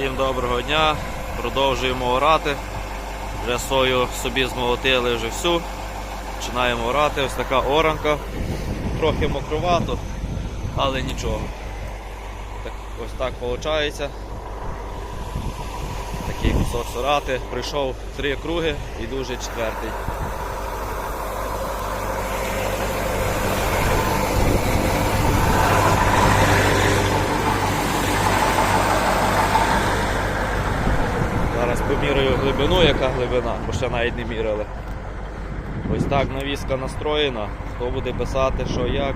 Всім доброго дня. Продовжуємо орати. Вже сою собі змолотили вже всю. Починаємо орати. Ось така оранка. Трохи мокровато, але нічого. Так, ось так виходить. Такий кусок сорати. Прийшов три круги, йду вже четвертий. Зараз поміряю глибину, яка глибина, бо ще навіть не міряли. Ось так навіска настроєна. Хто буде писати, що як.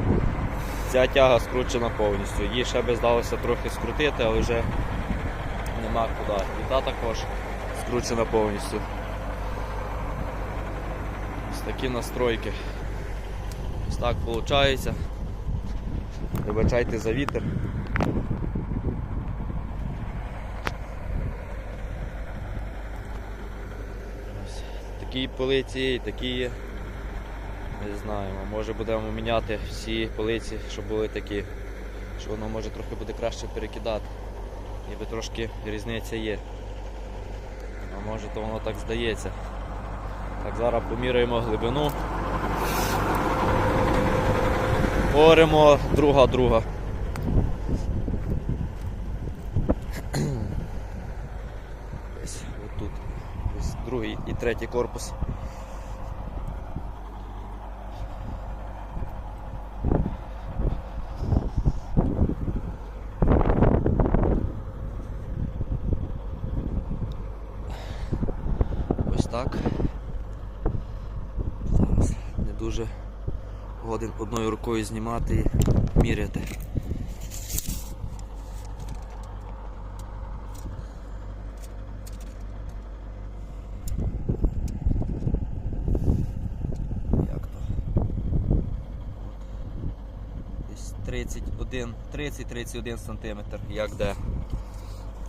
Ця тяга скручена повністю. Їй ще би здалося трохи скрутити, але вже нема куди. І та також скручена повністю. Ось такі настройки. Ось так виходить. Вибачайте за вітер. Ось Такі полиці і такі. Не знаємо, може будемо міняти всі полиці, щоб були такі, що воно може трохи буде краще перекидати. Ніби трошки різниця є. А може то воно так здається. Так, зараз поміряємо глибину. Оремо друга друга. Ось отут. Ось другий і третій корпус. Ось так. Зараз не дуже годин одною рукою знімати і міряти. 31, 30-31 сантиметр, як де.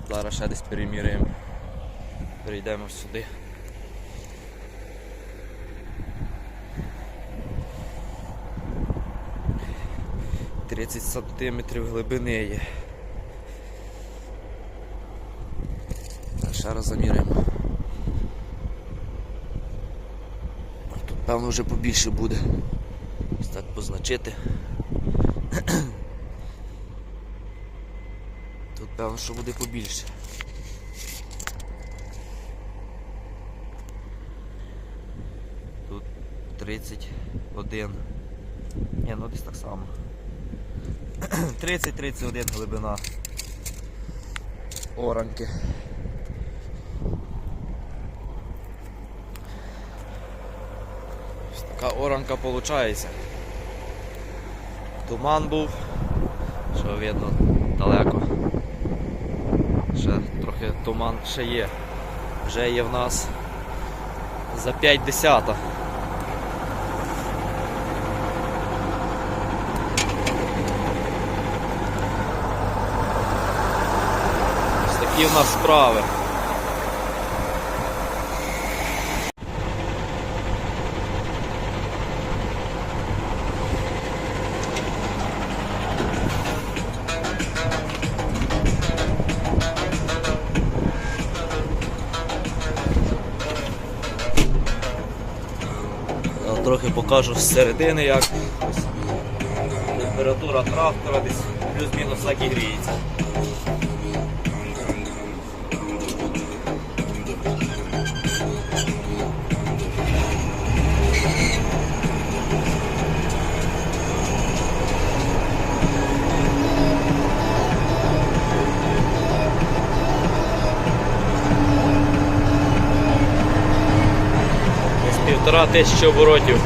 Зараз ще десь переміряємо. Перейдемо сюди. Тридцять сантиметрів глибини є. Ще раз заміряємо. Тут певно вже побільше буде. Ось так позначити. Тут певно, що буде побільше. Тут 31. Ні, ну десь так само. 30-31 глибина оранки. Така оранка виходить. Туман був, що видно далеко. Ще трохи туман ще є. Вже є в нас за 5 десята. Ось такі в нас справи. Трохи покажу з середини як. Температура трактора десь плюс-мінус так і гріється. Півтора тисячі оборотів.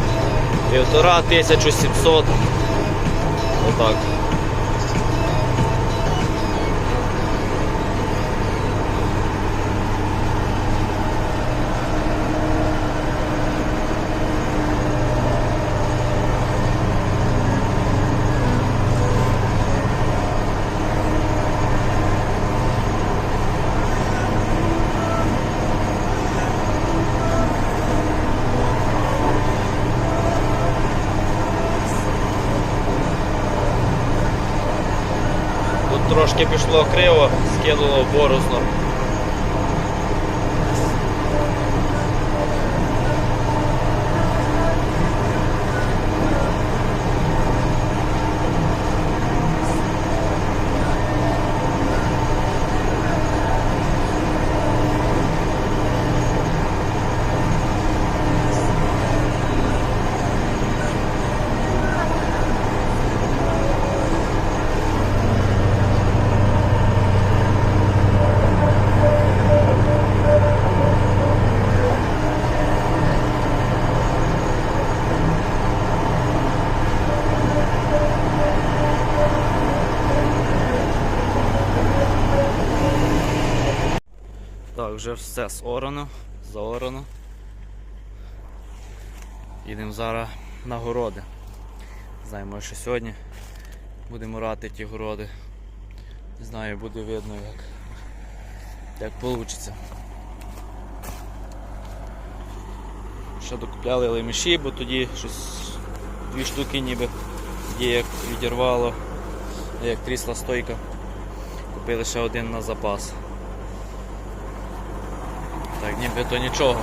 Півтора тисячу сімсот. Отак. Трошки пішло криво, скинуло борозно. Так, вже все зорано, заорано. Їдемо зараз на городи. Знаємо, що сьогодні будемо рати ті городи. Не знаю, буде видно як, як вийде. Ще докупляли леміші, бо тоді щось дві штуки ніби є як відірвало, як трісла стойка. Купили ще один на запас. Так, ніби то нічого.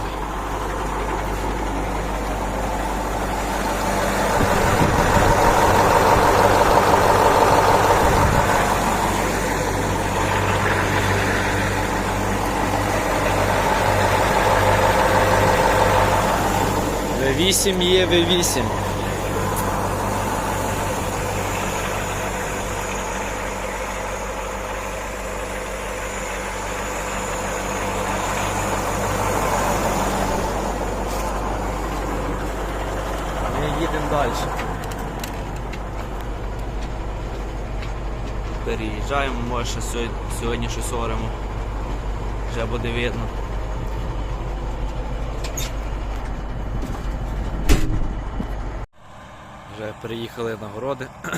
В8 є В8. Їдемо далі. Переїжджаємо, може ще сьогодні, сьогодні щось оремо. Вже буде видно. Вже приїхали на городи.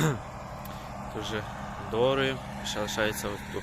Дуже дорою. Ще лишається тут.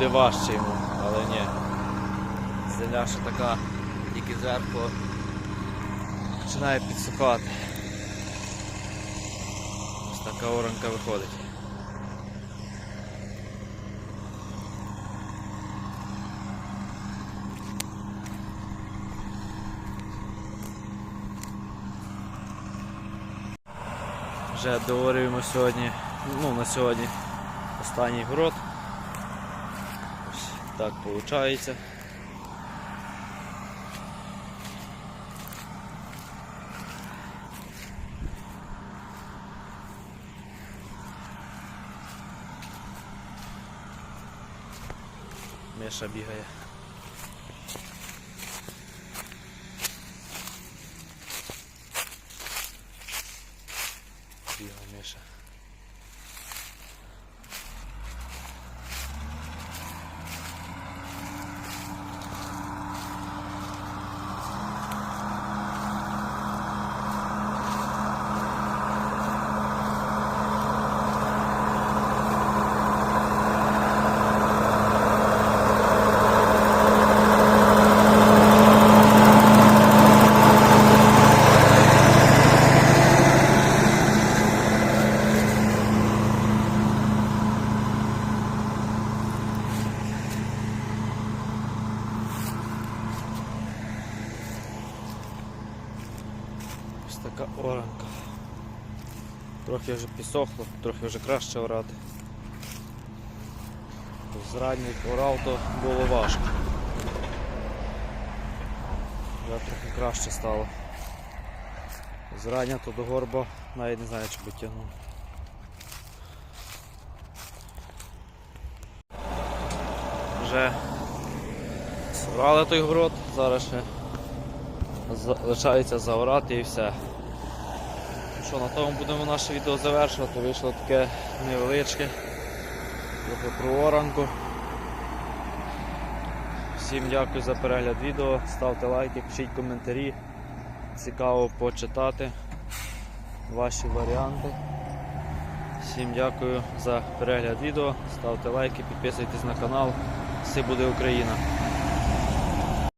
Буде важче йому, але ні. Земля ще така, тільки зверху починає підсухати. Ось така оранка виходить. Вже доорюємо сьогодні, ну на сьогодні останній город. Так виходить. Миша. Бігає Миша. Така оранка. Трохи вже підсохло, трохи вже краще орати. З ранніх орав то було важко. Вже трохи краще стало. Зрання то до горба навіть не знаю, чи би тягнув. Вже Сорали той город, зараз ще залишається заорати і все. Що, на тому будемо наше відео завершувати. Вийшло таке невеличке. Трохи про оранку. Всім дякую за перегляд відео. Ставте лайки, пишіть коментарі. Цікаво почитати ваші варіанти. Всім дякую за перегляд відео. Ставте лайки, підписуйтесь на канал. Все буде Україна!